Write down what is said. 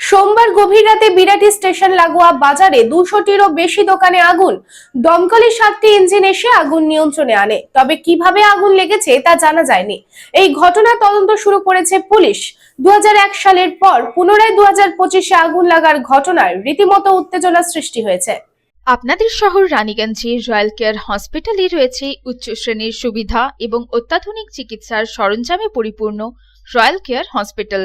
সোমবার গভীর রাতে বিরাটি স্টেশন লাগোয়া বাজারে দুশোটিরও বেশি দোকানে আগুন। দমকলের সাতটি ইঞ্জিন এসে আগুন নিয়ন্ত্রণে আনে। তবে কীভাবে আগুন লেগেছে তা জানা যায়নি। এই ঘটনা তদন্ত শুরু করেছে পুলিশ। দু সালের পর পুনরায় দু পঁচিশে আগুন লাগার ঘটনায় রীতিমতো উত্তেজনা সৃষ্টি হয়েছে। আপনাদের শহর রানীগঞ্জে রয়্যাল কেয়ার হসপিটালে রয়েছে উচ্চ শ্রেণির সুবিধা এবং অত্যাধুনিক চিকিৎসার সরঞ্জামে পরিপূর্ণ রয়্যাল কেয়ার হসপিটাল।